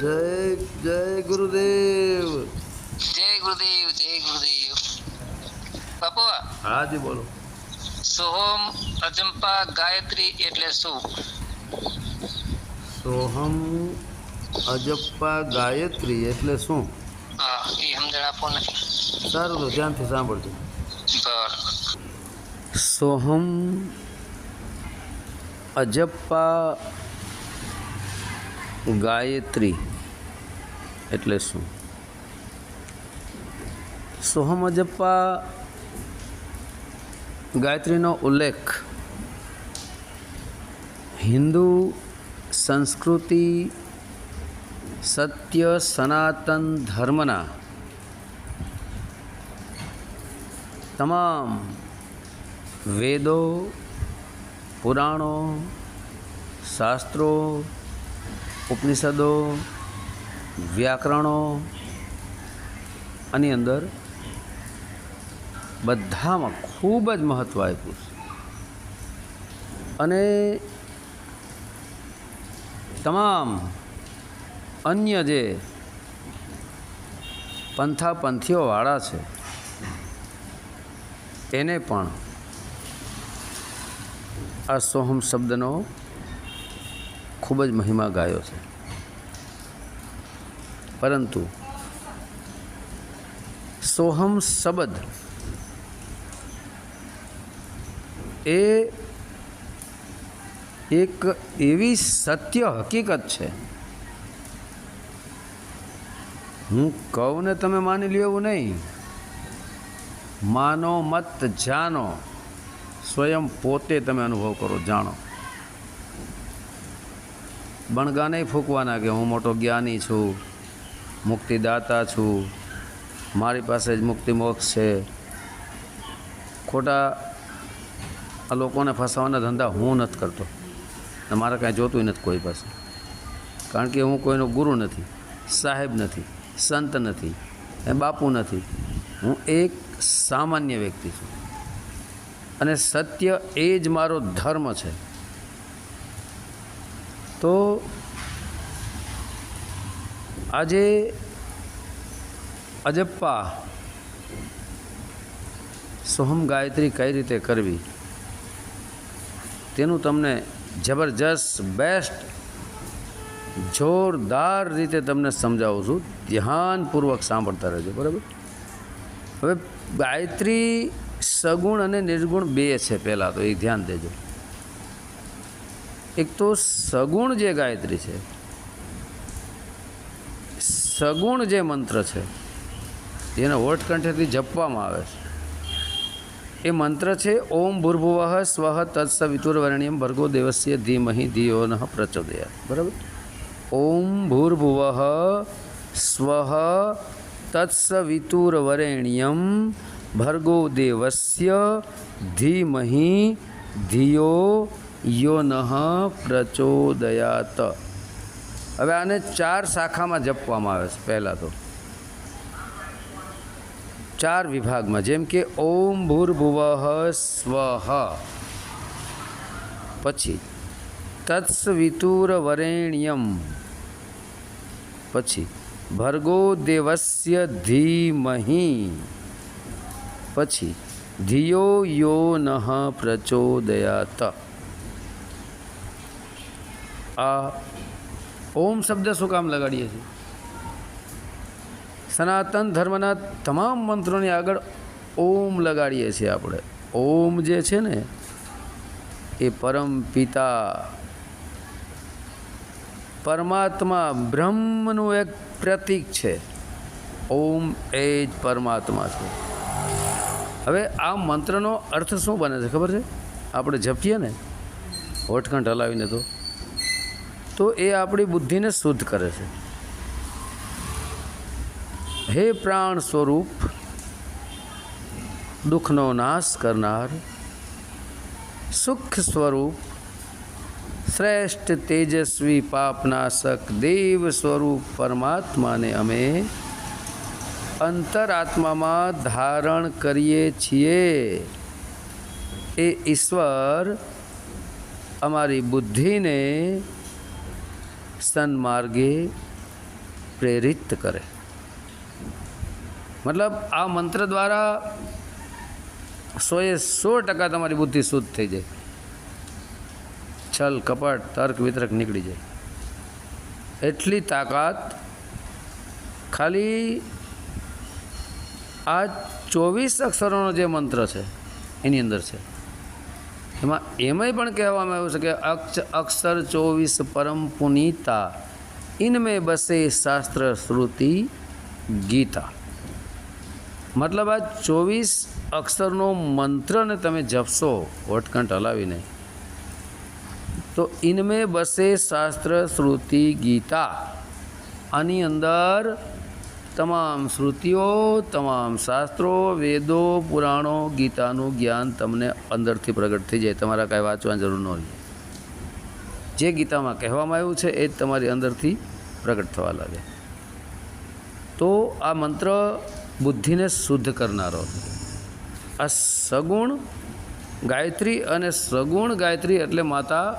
જય જય ગુરુદેવ. જય ગુરુદેવ જય ગુરુદેવ. બાપુ હાજી બોલો. સોહમ અજંપા ગાયત્રી એટલે શું? સોહમ અજપ્પા ગાયત્રી એટલે શું? હા એ સમજણ આપો ને. સારું તો ધ્યાનથી સાંભળજો. સોહમ અજપ્પા ગાયત્રી એટલે શું? સોહમ અજપ્પા ગાયત્રીનો ઉલ્લેખ હિન્દુ સંસ્કૃતિ સત્ય સનાતન ધર્મના તમામ વેદો, પુરાણો, શાસ્ત્રો ઉપનિષદો, વ્યાકરણો, આની અંદર બધામાં ખૂબ જ મહત્ત્વ આપ્યું છે. અને તમામ અન્ય જે પંથા પંથીઓવાળા છે, એને પણ આ સોહમ શબ્દનો ખૂબ જ મહિમા ગાયો છે. પરંતુ સોહમ શબ્દ એ એક એવી સત્ય હકીકત છે. હું કહું ને તમે માની લ્યો એવું નહીં. માનો મત જાનો સ્વયં પોતે તમે અનુભવ કરો, જાણો. બણગા ફૂંકવાના કે હું મોટો જ્ઞાની છું, મુક્તિદાતા છું, મારી પાસે જ મુક્તિ મોક્ષ છે. ખોટા આ લોકોને ફસાવાના ધંધા હું નથી કરતો. ને મારે કાંઈ જોતું નથી કોઈ પાસે. કારણ કે હું કોઈનો ગુરુ નથી, સાહેબ નથી, સંત નથી એ બાપુ નથી. હું એક સામાન્ય વ્યક્તિ છું. અને સત્ય એ જ મારો ધર્મ છે. તો આજે અજપ્પા સોહમ ગાયત્રી કઈ રીતે કરવી? તેનું તમને જબરજસ્ત બેસ્ટ જોરદાર રીતે તમને સમજાવું છું. ધ્યાનપૂર્વક સાંભળતા રહેજો, બરાબર? હવે ગાયત્રી સગુણ અને નિર્ગુણ બે છે પહેલાં તો, એ ધ્યાન દેજો. એક તો સગુણ જે ગાયત્રી છે, સગુણ જે મંત્ર છે, જેને હોઠકંઠેથી જપવામાં આવે છે, એ મંત્ર છે, ઓમ ભૂર્ભુવઃ સ્વઃ તત્સવિતુર્વરણ્યમ ભર્ગો દેવસ્ય ધીમહી ધિયો નઃ પ્રચોદયાત. બરાબર? ઓમ ભૂર્ભુવઃ સ્વઃ તત્સવિતુર્વરેણ્યમ ભર્ગો દેવસ્ય ધીમહી ધિયો યો નહ પ્રચોદયાત. હવે આને ચાર શાખામાં જપવામાં આવે છે, પહેલાં તો. ચાર વિભાગમાં, જેમ કે ઓમ ભૂર્ભુવ સ્વ. પછી, તત્સવિતુરવરેણ્યમ. પછી, ભર્ગો દેવસ્ય ધીમહિ. પછી, ધિયો યો નઃ પ્રચોદયાત. આ ઓમ શબ્દ શું કામ લગાડીએ છીએ? સનાતન ધર્મના તમામ મંત્રોની આગળ ઓમ લગાડીએ છીએ આપણે. ઓમ જે છે ને, એ પરમ પિતા. પરમાત્મા બ્રહ્મનું એક પ્રતીક છે. ઓમ એ જ પરમાત્મા છે. હવે આ મંત્રનો અર્થ શું બને છે? ખબર છે? આપણે જપીએ ને, હોઠકંઠ હલાવીને તો. તો એ આપણી બુદ્ધિને શુદ્ધ કરે છે. હે પ્રાણ સ્વરૂપ, દુઃખનો નાશ કરનાર, સુખ સ્વરૂપ, શ્રેષ્ઠ, તેજસ્વી, પાપનાશક, દેવ સ્વરૂપ પરમાત્માને અમે અંતરાત્મામાં ધારણ કરીએ છીએ. એ ઈશ્વર અમારી બુદ્ધિને સન્માર્ગે પ્રેરિત કરે. મતલબ આ મંત્ર દ્વારા સોએ સો ટકા તમારી બુદ્ધિ શુદ્ધ થઈ જાય. છલ, કપટ, તર્ક, વિતર્ક નીકળી જાય. એટલી તાકાત ખાલી આ ચોવીસ અક્ષરોનો જે મંત્ર છે, એની અંદર છે. એમાં, એમાંય પણ કહેવામાં આવ્યું છે કે અક્ષ, અક્ષર ચોવીસ પરમ પુનીતા, ઇનમે બસે શાસ્ત્ર શ્રુતિ ગીતા. મતલબ આ ચોવીસ અક્ષરનો મંત્રને તમે જપશો વટકંઠ હલાવીને, તો ઇનમે બસે શાસ્ત્ર શ્રુતિ ગીતા. આની અંદર તમામ શ્રુતિઓ, તમામ શાસ્ત્રો, વેદો, પુરાણો, ગીતાનું જ્ઞાન તમને અંદરથી પ્રગટ થઈ જાય. તમારા કાંઈ વાંચવાની જરૂર ન હોય જે ગીતામાં કહેવામાં આવ્યું છે, એ જ તમારી અંદરથી પ્રગટ થવા લાગે. તો આ મંત્ર બુદ્ધિને શુદ્ધ કરનારો. આ સગુણ ગાયત્રી અને સગુણ ગાયત્રી એટલે માતા.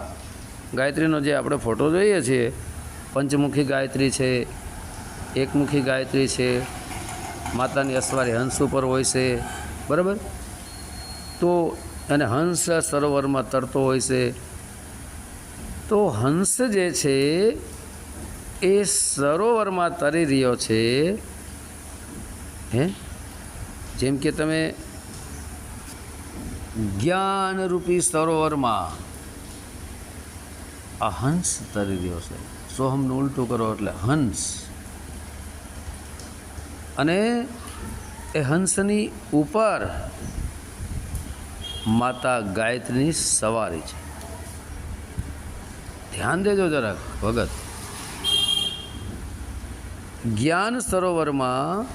ગાયત્રીનો જે આપણે ફોટો જોઈએ છીએ, પંચમુખી ગાયત્રી છે એકમુખી ગાયત્રી છે, માતાની અસવારી હંસ ઉપર હોય છે, બરાબર? તો અને હંસ સરોવરમાં તરતો હોય છે. તો હંસ જે છે, એ સરોવરમાં તરી રહ્યો છે. હે? જેમ કે તમે જ્ઞાનરૂપી સરોવરમાં આ હંસ તરી રહ્યો છે. સોહમનું ઉલટું કરો એટલે હંસ. અને એ હંસની ઉપર માતા ગાયત્રીની સવારી છે. ધ્યાન દેજો જરાક, ભગત. જ્ઞાન સરોવરમાં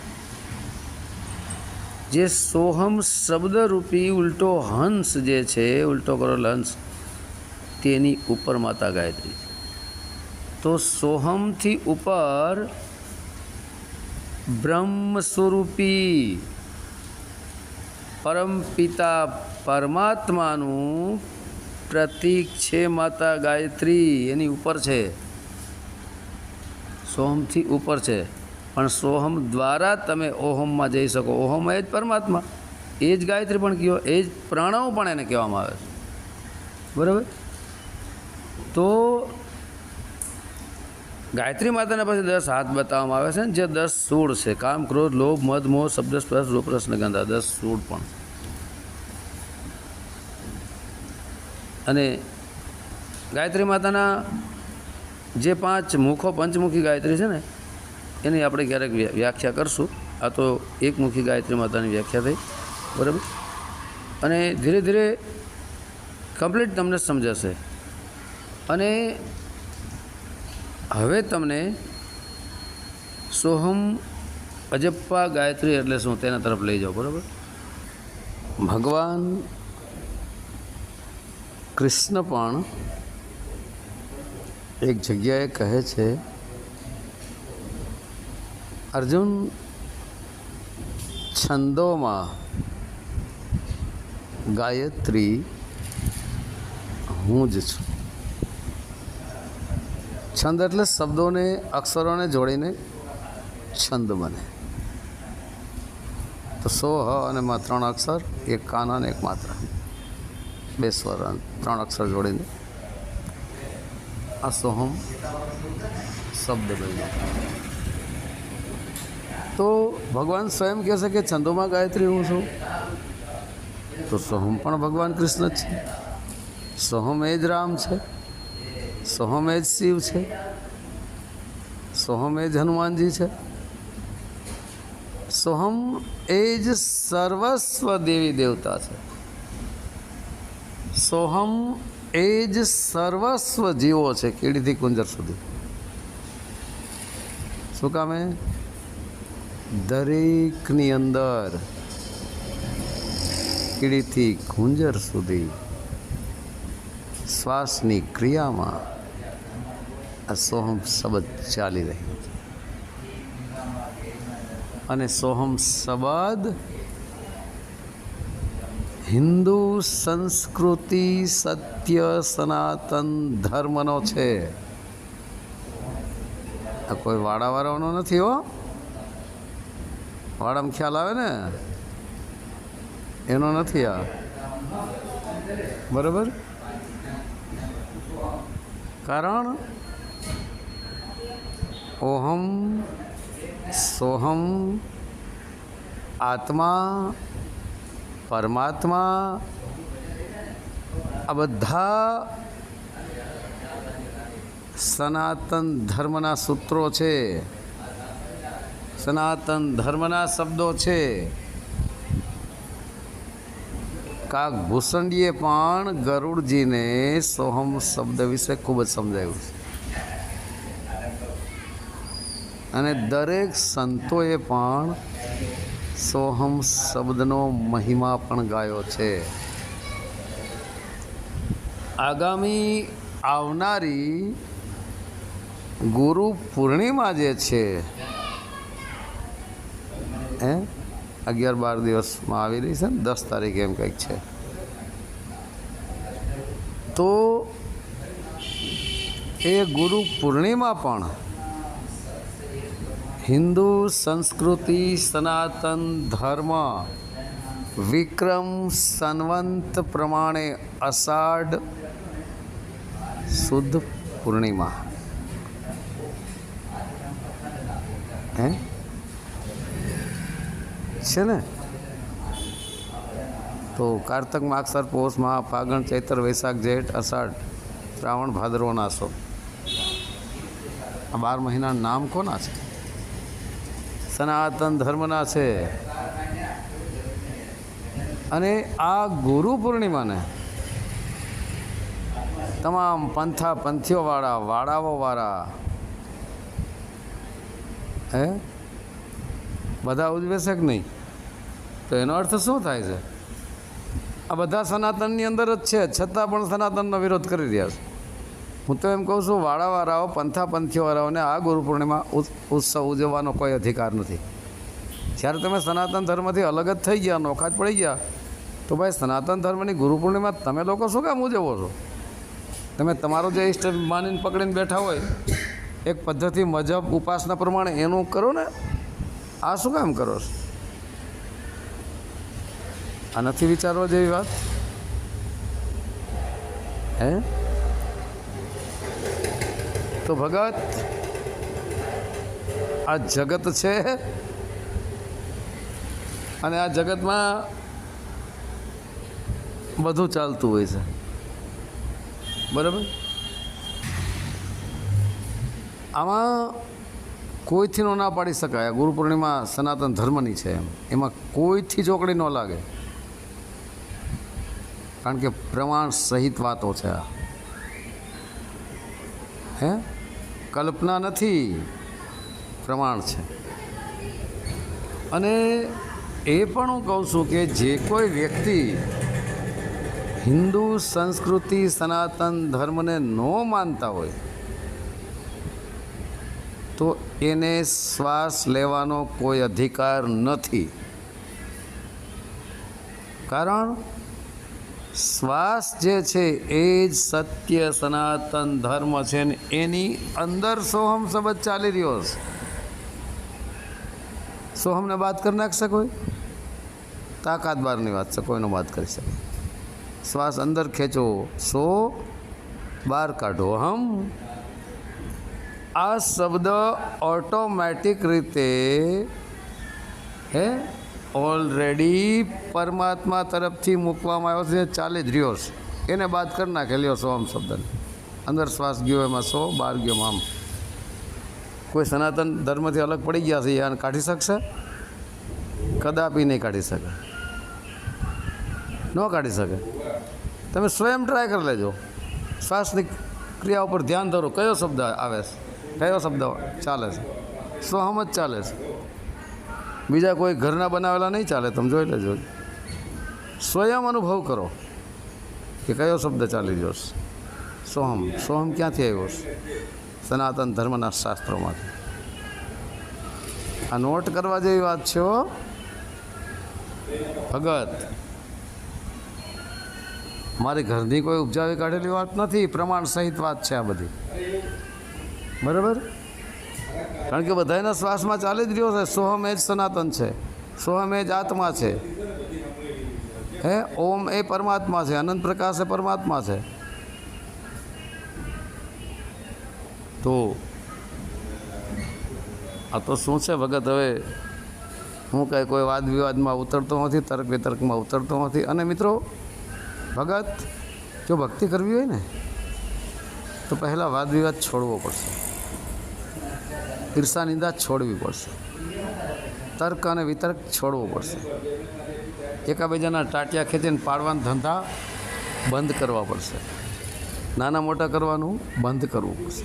જે સોહમ શબ્દરૂપી ઉલટો હંસ જે છે, ઉલટો કરેલ હંસ, તેની ઉપર માતા ગાયત્રી છે. તો સોહમથી ઉપર બ્રહ્મ સ્વરૂપી પરમપિતા પરમાત્માનું પ્રતીક છે માતા ગાયત્રી, એની ઉપર છે. સોહમથી ઉપર છે. પણ સોહમ દ્વારા તમે ઓહમમાં જઈ શકો. ઓહમ એ જ પરમાત્મા. એ જ ગાયત્રી પણ કહો એ જ પ્રણવ પણ એને કહેવામાં આવે છે. બરાબર? તો ગાયત્રી માતાના પછી દસ હાથ બતાવવામાં આવે છે ને, જે દસ સૂળ છે. કામ, ક્રોધ, લોભ, મદ, મોહ, શબ્દ, સ્પર્શ, રૂપ, રસને ગંધા, દસ સૂળ પણ. અને ગાયત્રી માતાના જે પાંચ મુખો, પંચમુખી ગાયત્રી છે ને, એની આપણે ક્યારેક વ્યા- વ્યાખ્યા કરશું. આ તો એકમુખી ગાયત્રી માતાની વ્યાખ્યા થઈ. બરાબર? અને ધીરે ધીરે કમ્પ્લીટ તમને સમજાશે. અને હવે તમને સોહમ અજપ્પા ગાયત્રી એટલે શું તેના તરફ લઈ જાઓ, બરાબર? ભગવાન કૃષ્ણ પણ એક જગ્યાએ કહે છે, અર્જુન, છંદોમાં ગાયત્રી હું જ છું. છંદ એટલે શબ્દોને, અક્ષરોને જોડીને છંદ બને. તો સો, હ અને માં ત્રણ અક્ષર, એક કાન અને એક માત્ર. બે સ્વર ત્રણ અક્ષર જોડીને. આ સોહમ શબ્દ બન્યો. તો ભગવાન સ્વયં કહેશે કે છંદોમાં ગાયત્રી હું છું. તો સોહમ પણ ભગવાન કૃષ્ણ જ છે. સોહમ એ જ રામ છે. સોહમ એ જ શિવ છે. સોહમ હનુમાનજી છે. સોહમ એ જ સર્વસ્વ દેવી દેવતા છે. સોહમ એ જ સર્વસ્વ જીવો છે કીડીથી કુંજર સુધી. શું કામે દરેકની અંદર કીડીથી કુંજર સુધી શ્વાસની ક્રિયામાં આ સોહમ શબ્દ ચાલી રહ્યો છે અને સોહમ શબ્દ હિન્દુ સંસ્કૃતિ સત્ય સનાતન ધર્મનો છે. આ કોઈ વાડાવાળાનો નથી હો. વાડામાં ખ્યાલ આવે ને? એનો નથી આ. બરાબર? કારણ ઓહમ સોહમ આત્મા પરમાત્મા આ બધા સનાતન ધર્મના સૂત્રો છે સનાતન ધર્મના શબ્દો છે કાક ભૂષંડીએ પણ ગરુડજીને સોહમ શબ્દ વિશે ખૂબ જ સમજાવ્યું છે અને દરેક સંતોએ પણ સોહમ શબ્દનો મહિમા પણ ગાયો છે. આગામી આવનારી ગુરુ પૂર્ણિમા જે છે, હે? અગિયાર બાર દિવસમાં આવી રહી છે ને, દસ તારીખે એમ કંઈક છે. તો એ ગુરુ પૂર્ણિમા પણ હિન્દુ સંસ્કૃતિ, સનાતન ધર્મ, વિક્રમ સંવંત પ્રમાણે અષાઢ શુદ્ધ પૂર્ણિમા. હે? છે ને? તો કારતક માગસર પોષ મહા ફાગણ ચૈત્ર વૈશાખ, જેઠ, અષાઢ, શ્રાવણ, ભાદરવો નાસો આ બાર મહિનાનું નામ કોના છે? સનાતન ધર્મના છે. અને આ ગુરુ પૂર્ણિમાને તમામ પંથા પંથીઓવાળા વાળાઓવાળા હે? બધા ઉદ્વેશક નહીં? તો એનો અર્થ શું થાય છે? આ બધા સનાતનની અંદર જ છે, છતાં પણ સનાતનનો વિરોધ કરી રહ્યા છે. હું તો એમ કહું છું, વાળાવાળાઓ પંથા પંથીઓવાળાઓને આ ગુરુ પૂર્ણિમા ઉત્સવ ઉજવવાનો કોઈ અધિકાર નથી. જ્યારે તમે સનાતન ધર્મથી અલગ જ થઈ ગયા, નોખા જ પડી ગયા, તો ભાઈ સનાતન ધર્મની ગુરુ પૂર્ણિમા તમે લોકો શું કામ ઉજવો છો? તમે તમારો જે ઇષ્ટ માનીને પકડીને બેઠા હોય, એક પદ્ધતિ મજબ ઉપાસના પ્રમાણે એનું કરો ને, આ શું કામ કરો છો? આ નથી વિચારવા જેવી વાત? હે? તો ભગત. આ જગત છે. અને આ જગતમાં બધું ચાલતું હોય છે. બરાબર? આમાં કોઈથી નો ના પાડી શકાય. ગુરુ પૂર્ણિમા સનાતન ધર્મની છે એમ. એમાં કોઈથી ચોકડી ન લાગે. કારણ કે પ્રમાણ સહિત વાતો છે આ. હે? કલ્પના નથી. પ્રમાણ છે. અને એ પણ હું કહું છું કે જે કોઈ વ્યક્તિ હિન્દુ, સંસ્કૃતિ, સનાતન ધર્મને ન માનતા હોય, તો એને શ્વાસ લેવાનો કોઈ અધિકાર નથી. કારણ શ્વાસ જે છે એ જ સત્ય, સનાતન ધર્મ છે ને એની અંદર સોહમ શબ્દ ચાલી રહ્યો છે. સોહમને વાત કરી નાખશે કોઈ તાકાત બહારની વાત છે, કોઈનો વાત કરી શકે શ્વાસ અંદર ખેંચો, સો બહાર કાઢો. હમ. આ શબ્દ ઓટોમેટિક રીતે, હે ઓલરેડી પરમાત્મા તરફથી મૂકવામાં આવ્યો છે, ચાલી જ રહ્યો છે. એને બાદ કરી નાખે, લ્યો સો આમ શબ્દને. અંદર શ્વાસ ગયો, એમાં સો, બહાર ગયો, આમ. કોઈ સનાતન ધર્મથી અલગ પડી ગયા છે એ આને કાઢી શકશે? કદાપી નહીં કાઢી શકે. ન કાઢી શકે. તમે સ્વયં ટ્રાય કરી લેજો. શ્વાસની ક્રિયા ઉપર ધ્યાન ધરો. કયો શબ્દ આવે છે? કયો શબ્દ ચાલે છે? સ્વહમ જ ચાલે છે. બીજા કોઈ ઘરના બનાવેલા નહીં ચાલે, તમે જોઈ લેજો. સ્વયં અનુભવ કરો કે કયો શબ્દ ચાલી રહ્યો સોહમ સોહમ ક્યાંથી આવ્યો સનાતન ધર્મના શાસ્ત્રોમાંથી. આ નોટ કરવા જેવી વાત છે ભગત, મારી ઘરની કોઈ ઉપજાવી કાઢેલી વાત નથી, પ્રમાણ સહિત વાત છે આ બધી. બરાબર? કારણ કે બધાના શ્વાસમાં ચાલી જ રહ્યો છે. સોહમ એ જ સનાતન છે. સોહમ એ જ આત્મા છે. હે? ઓમ એ પરમાત્મા છે. અનંત પ્રકાશ એ પરમાત્મા છે. તો આ તો શું છે ભગત? હવે હું કાંઈ કોઈ વાદ વિવાદમાં ઉતરતો નથી તર્ક વિતર્કમાં ઉતરતો નથી. અને મિત્રો, ભગત, જો ભક્તિ કરવી હોય ને, તો પહેલાં વાદ વિવાદ છોડવો પડશે. ઈર્ષા નિંદા છોડવી પડશે. તર્ક અને વિતર્ક છોડવો પડશે. એકાબીજાના ટાટિયા ખેંચીને પાડવાના ધંધા બંધ કરવા પડશે. નાના મોટા કરવાનું બંધ કરવું પડશે.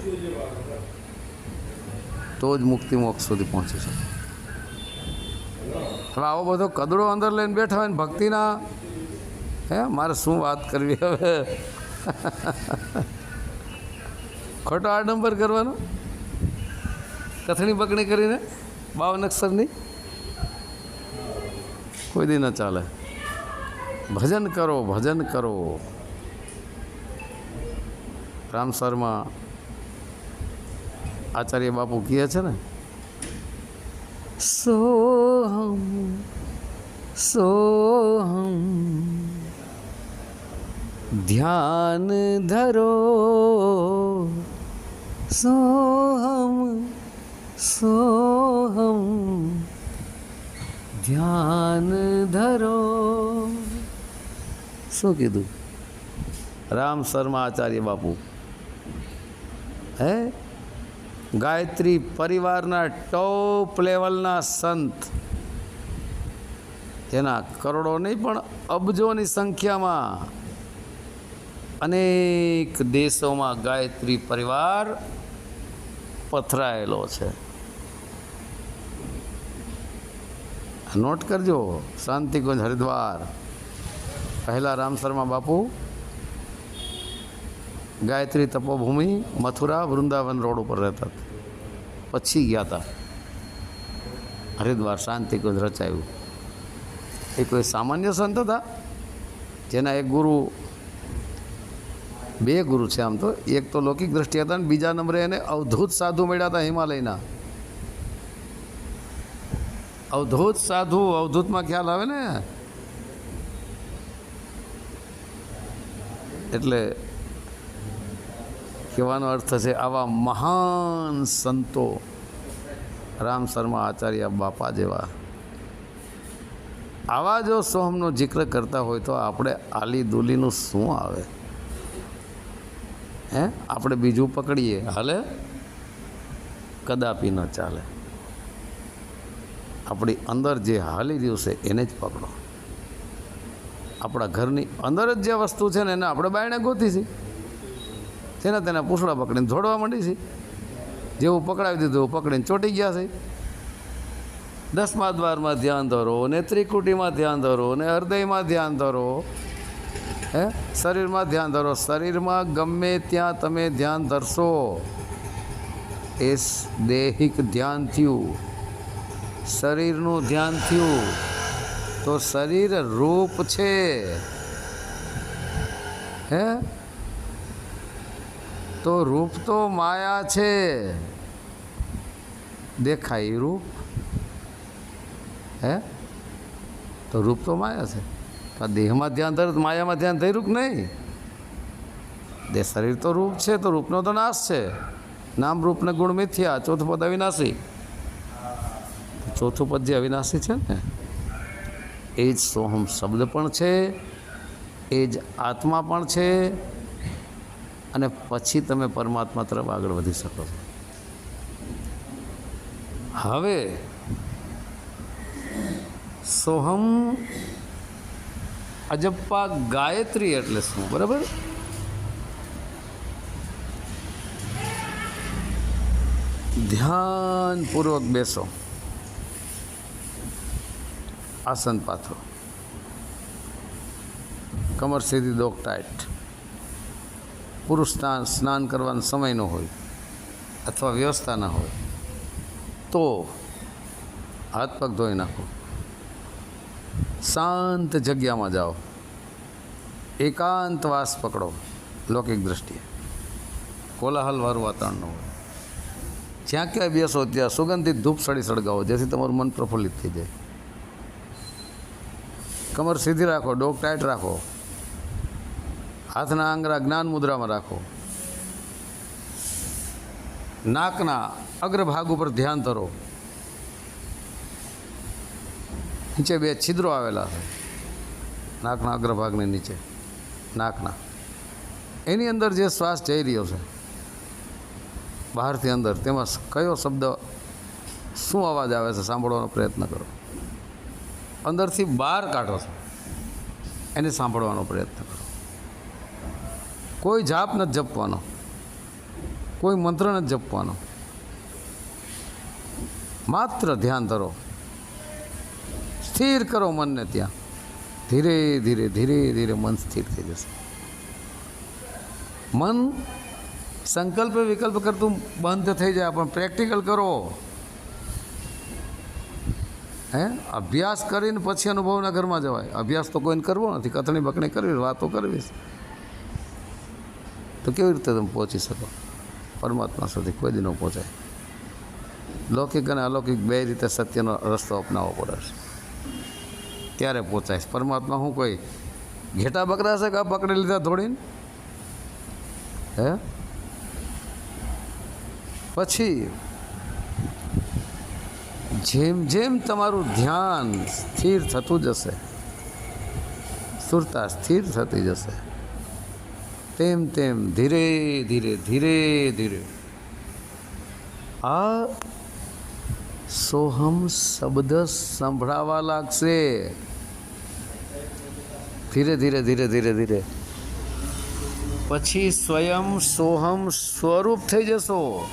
તો જ મુક્તિ મોક્ષ સુધી પહોંચી શકે. હવે આવો બધો કદડો અંદર લઈને બેઠા હોય ને ભક્તિના, હે, મારે શું વાત કરવી હવે? ખોટો આડંબર કરવાનો? કથણી બકણી કરીને બાવન અક્ષરની કોઈ દી ન ચાલે. ભજન કરો ભજન કરો. રામસરમાં આચાર્ય બાપુ કહે છે ને, સોહમ સોહમ. ધ્યાન ધરો, સોહમ. સોહમ ધ્યાન ધરો શું કીધું રામ શર્મા આચાર્ય બાપુ હે ગાયત્રી પરિવારના ટોપ લેવલના સંત। તેના કરોડો નહીં, પણ અબજોની સંખ્યામાં અનેક દેશોમાં ગાયત્રી પરિવાર પથરાયેલો છે. નોટ કરજો. શાંતિકુંજ હરિદ્વાર. પહેલાં રામ શર્મા બાપુ, ગાયત્રી તપોભૂમિ, મથુરા, વૃંદાવન રોડ ઉપર રહેતા હતા. પછી ગયા હતા હરિદ્વાર શાંતિકુંજ રચાયું. એ કોઈ સામાન્ય સંત હતા? જેના એક ગુરુ, બે ગુરુ છે આમ તો. એક તો લૌકિક દ્રષ્ટિ હતા અને બીજા નંબરે એને અવધૂત સાધુ મળ્યા હતા હિમાલયના. અવધૂત સાધુ, અવધૂતમાં ખ્યાલ આવે ને? એટલે કહેવાનો અર્થ છે, આવા મહાન સંતો રામ શર્મા આચાર્ય બાપા જેવા. આવા જો સોહમનો જિક્ર કરતા હોય તો આપણે આલી દુલીનું શું આવે? હે? આપણે બીજું પકડીએ. હાલે? કદાપી ન ચાલે. આપણી અંદર જે હાલી રહ્યું છે એને જ પકડો. આપણા ઘરની અંદર જ જે વસ્તુ છે ને એને આપણે બાયણે ગોતી છે. તેના તેના પૂછડા પકડીને જોડવા માંડી છે. જેવું પકડાવી દીધું એવું પકડીને ચોંટી ગયા છે. દસમા દ્વારમાં ધ્યાન ધરો ને ત્રિકુટીમાં ધ્યાન ધરો ને હૃદયમાં ધ્યાન ધરો. હે? શરીરમાં ધ્યાન ધરો. શરીરમાં ગમે ત્યાં તમે ધ્યાન ધરશો. એ દૈહિક ધ્યાન થયું. શરીરનું ધ્યાન થયું, તો શરીર રૂપ છે. હે? તો રૂપ તો માયા છે. દેખાય રૂપ? હે? તો રૂપ તો માયા છે. પણ દેહમાં ધ્યાન ધરે, માયામાં ધ્યાન ધર્યું કે નહીં? દે શરીર તો રૂપ છે, તો રૂપનો તો નાશ છે. નામ રૂપને ગુણ મિથ્યા, ચોથ પદ અવિનાશી. ચોથું પદ જે અવિનાશી છે ને, એ જ સોહમ શબ્દ પણ છે, એ જ આત્મા પણ છે, અને પછી તમે પરમાત્મા તરફ આગળ વધી શકો છો. હવે, સોહમ અજપ્પા ગાયત્રી એટલે શું, બરાબર? ધ્યાનપૂર્વક બેસો. આસન પાથરો. કમર સીધી ડોક ટાઈટ પુરુષ સ્નાન કરવાનો સમય ન હોય અથવા વ્યવસ્થા ન હોય તો હાથ પગ ધોઈ નાખો. શાંત જગ્યામાં જાઓ. એકાંતવાસ પકડો લૌકિક દ્રષ્ટિએ. કોલાહલવાળું વાતાવરણ હોય. જ્યાં ક્યાંય બેસો ત્યાં સુગંધિત ધૂપ સડી સળગાવો જેથી તમારું મન પ્રફુલ્લિત થઈ જાય. કમર સીધી રાખો, ડોક ટાઈટ રાખો. હાથના આંગરા જ્ઞાન મુદ્રામાં રાખો. નાકના અગ્રભાગ ઉપર ધ્યાન ધરો. નીચે બે છિદ્રો આવેલા છે. નાકના અગ્રભાગની નીચે. નાકના. એની અંદર જે શ્વાસ જઈ રહ્યો છે, બહારથી અંદર, તેમાં કયો શબ્દ, શું અવાજ આવે છે, સાંભળવાનો પ્રયત્ન કરો. અંદરથી બહાર કાઢો છો. એને સાંભળવાનો પ્રયત્ન કરો. કોઈ જાપ નથી જપવાનો. કોઈ મંત્ર નથી જપવાનો. માત્ર ધ્યાન ધરો. સ્થિર કરો મનને ત્યાં. ધીરે ધીરે ધીરે ધીરે મન સ્થિર થઈ જશે. મન સંકલ્પ વિકલ્પ કરતું બંધ થઈ જાય, પણ પ્રેક્ટિકલ કરો. હે? અભ્યાસ કરીને પછી અનુભવના ઘરમાં જવાય. અભ્યાસ તો કોઈને કરવો નથી. કથણી બકણી કરવી વાતો કરવી તો કેવી રીતે તમે પહોંચી શકો? પરમાત્મા સુધી કોઈ દી ન પહોંચાય. લૌકિક અને અલૌકિક બે રીતે સત્યનો રસ્તો અપનાવવો પડે છે. ત્યારે પહોંચાય પરમાત્મા હું કોઈ ઘેટા બકરા છે કે આ પકડી લીધા ધોડીને હે? પછી જેમ જેમ તમારું ધ્યાન સ્થિર થતું જશે સુરતા સ્થિર થતી જશે, તેમ તેમ ધીરે ધીરે ધીરે ધીરે આ સોહમ શબ્દ સંભળાવા લાગશે. ધીરે ધીરે ધીરે ધીરે ધીરે. પછી સ્વયં સોહમ સ્વરૂપ થઈ જશો.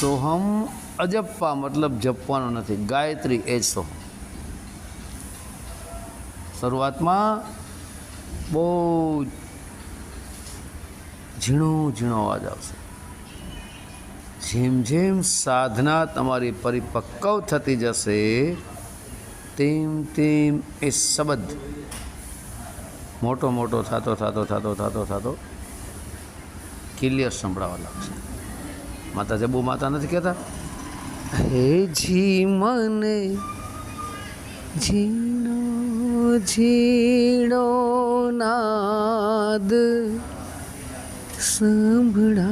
સોહમ અજપ્પા મતલબ જપવાનો નથી, ગાયત્રી એ સો શરૂઆતમાં બહુ ઝીણો ઝીણો અવાજ આવશે. જેમ જેમ સાધના તમારી પરિપક્વ થતી જશે, તેમ તેમ એ શબ્દ મોટો મોટો થતો થતો થતો થતો થતો ક્લિયર સંભળાવા લાગશે. માતા જબુ માતા નથી કહેતા? હે જી મને ઝીણો ઝીણો નાદ સંભળાય.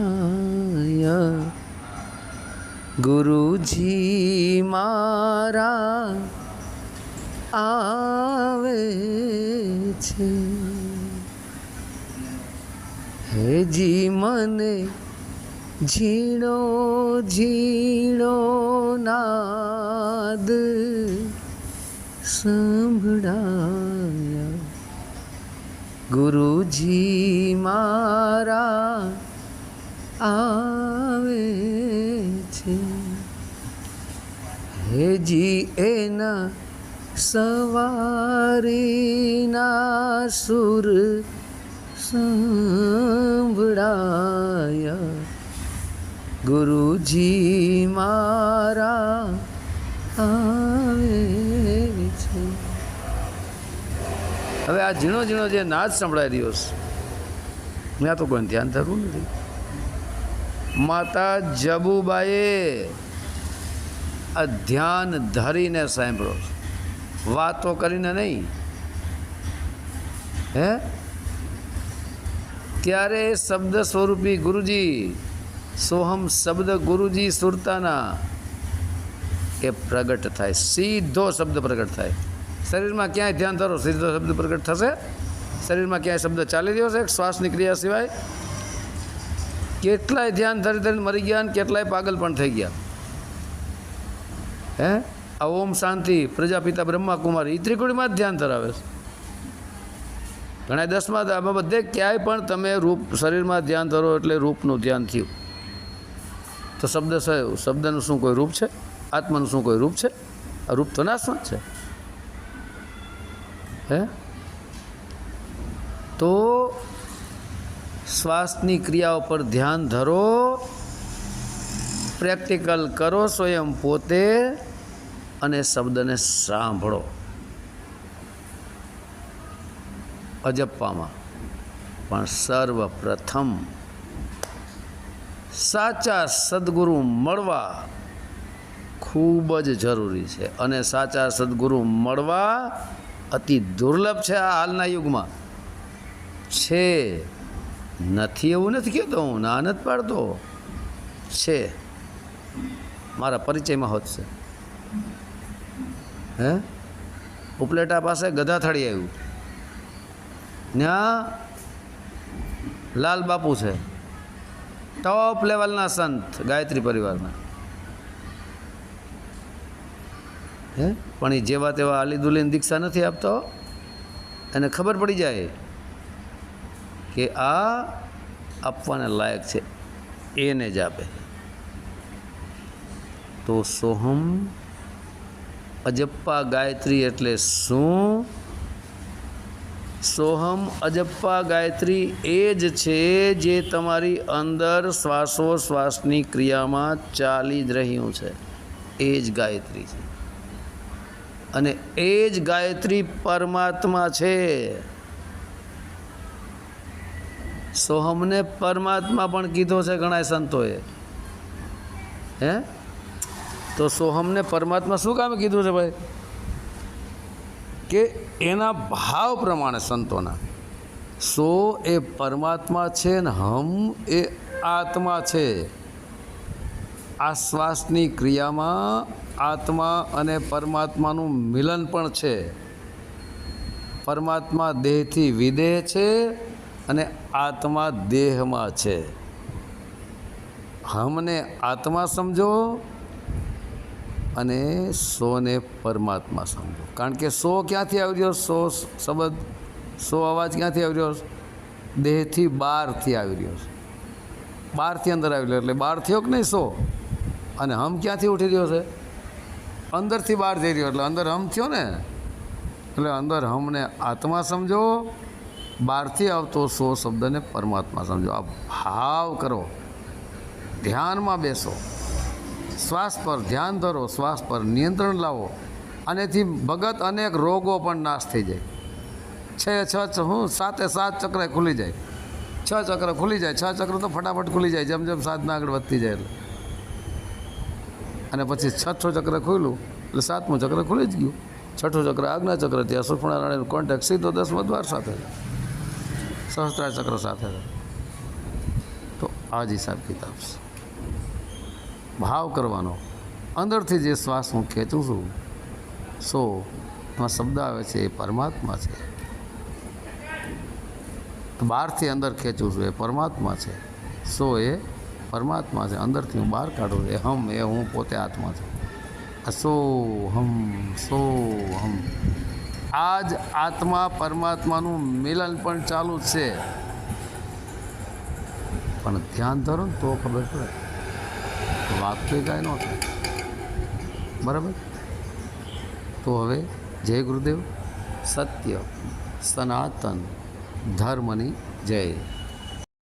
ગુરુજી મારા આવે છે. હેજી મને ઝીણો ઝીણો નાદ સંભળાય. ગુરુજી મારા આવે છે. હેજી એના સવારીના સુર સંભળાયા. ગુરુજી મારા આવે છે. હવે આ ઝીણો ઝીણો જે નાદ રહ્યો છે મેં તો કોઈ ધ્યાન ધરવું નથી. માતા જબુબાએ આ ધ્યાન ધરીને સાંભળો. વાતો કરીને નહીં. હે? ત્યારે શબ્દ સ્વરૂપી ગુરુજી સોહમ શબ્દ ગુરુજી સુરતાના એ પ્રગટ થાય. સીધો શબ્દ પ્રગટ થાય. શરીરમાં ક્યાંય ધ્યાન ધરો, સીધો શબ્દ પ્રગટ થશે. શરીરમાં ક્યાંય શબ્દ ચાલી રહ્યો છે, શ્વાસની ક્રિયા સિવાય. કેટલાય ધ્યાન ધરી ધરીને મરી ગયા અને કેટલાય પાગલ પણ થઈ ગયા. હે? આ ઓમ શાંતિ, પ્રજાપિતા બ્રહ્માકુમારી એ ત્રિકોણીમાં જ ધ્યાન ધરાવે છે. ઘણા દસમાં બધે ક્યાંય પણ તમે રૂપ, શરીરમાં ધ્યાન ધરો એટલે રૂપનું ધ્યાન થયું. તો શબ્દ શબ્દનું શું કોઈ રૂપ છે? આત્માનું શું કોઈ રૂપ છે? આ રૂપ તો નાશવંત છે હે? તો શ્વાસની ક્રિયાઓ પર ધ્યાન ધરો, પ્રેક્ટિકલ કરો સ્વયં પોતે અને શબ્દને સાંભળો. અજપ્પામાં. પણ સર્વપ્રથમ સાચા સદગુરુ મળવા ખૂબ જ જરૂરી છે. અને સાચા સદગુરુ મળવા અતિ દુર્લભ છે આ હાલના યુગમાં. છે. નથી એવું નથી કહેતો હું, ના નથી પાડતો. છે. મારા પરિચયમાં હોત છે. હે? ઉપલેટા પાસે ગધાથળી આવ્યું. ત્યાં લાલ બાપુ છે. ટોપ લેવલના સંત ગાયત્રી પરિવારના. હે? પણ એ જેવા તેવા આલી દુલીન દીક્ષા નથી આપતો? એને ખબર પડી જાય કે આ આપવાને લાયક છે. એને જ આપે. તો સોહમ અજપ્પા ગાયત્રી એટલે શું? સોહમ અજપ્પા ગાયત્રી એ જ છે જે તમારી અંદર શ્વાસોશ્વાસની ક્રિયામાં ચાલી જ રહ્યું છે. એ જ ગાયત્રી છે. અને એ જ ગાયત્રી પરમાત્મા છે. સોહમને પરમાત્મા પણ કીધો છે ઘણા સંતોએ. હે? તો સોહમને પરમાત્મા શું કામે કીધું છે ભાઈ? કે એના ભાવ પ્રમાણે સંતોના. સો એ પરમાત્મા છે ને હમ એ આત્મા છે. આ શ્વાસની ક્રિયામાં આત્મા અને પરમાત્માનું મિલન પણ છે. પરમાત્મા દેહથી વિદેહ છે અને આત્મા દેહમાં છે. હમને આત્મા સમજો અને સોને પરમાત્મા સમજો. કારણ કે સો ક્યાંથી આવ્યો સો શબ્દ, સો અવાજ ક્યાંથી આવ્યો દેહથી બહારથી આવી રહ્યો છે. બહારથી અંદર આવી રહ્યો. એટલે બહાર થયો કે નહીં સો? અને હમ ક્યાંથી ઉઠી રહ્યો છે? અંદરથી બહાર જઈ રહ્યો. એટલે અંદર હમ થયો ને? એટલે અંદર હમને આત્મા સમજો, બહારથી આવતો સો શબ્દને પરમાત્મા સમજો. આ ભાવ કરો. ધ્યાનમાં બેસો. શ્વાસ પર ધ્યાન ધરો, શ્વાસ પર નિયંત્રણ લાવો. અનેથી ભગત અનેક રોગો પણ નાશ થઈ જાય. છે, છ હું સાતે સાત ચક્ર ખુલી જાય. છ ચક્ર ખુલી જાય, છ ચક્ર તો ફટાફટ ખુલી જાય, જેમ જેમ સાધના આગળ વધતી જાય એટલે. અને પછી છઠ્ઠો ચક્ર ખુલ્યું, એટલે સાતમું ચક્ર ખુલી જ ગયું. છઠ્ઠું ચક્ર આજ્ઞા ચક્ર ત્યાં સુષમણારાયણ કોન્ટેક્ટ સીધો દસ દ્વાર સાથે સહસ્ત્રા ચક્ર સાથે તો આ જ હિસાબ કિતાબ છે. ભાવ કરવાનો. અંદરથી જે શ્વાસ હું ખેંચું છું, સો એમાં શબ્દ આવે છે, એ પરમાત્મા છે. બહારથી અંદર ખેંચું છું, એ પરમાત્મા છે. સો એ પરમાત્મા છે. અંદરથી હું બહાર કાઢું, એ હમ, એ હું પોતે આત્મા છું. આ સો હમ સો હમ. આ જ આત્મા પરમાત્માનું મિલન પણ ચાલુ છે. પણ ધ્યાન ધરો ને તો ખબર પડે. વાક્ય કાંઈ ન થાય. બરાબર? તો હવે જય ગુરુદેવ. સત્ય સનાતન ધર્મની જય.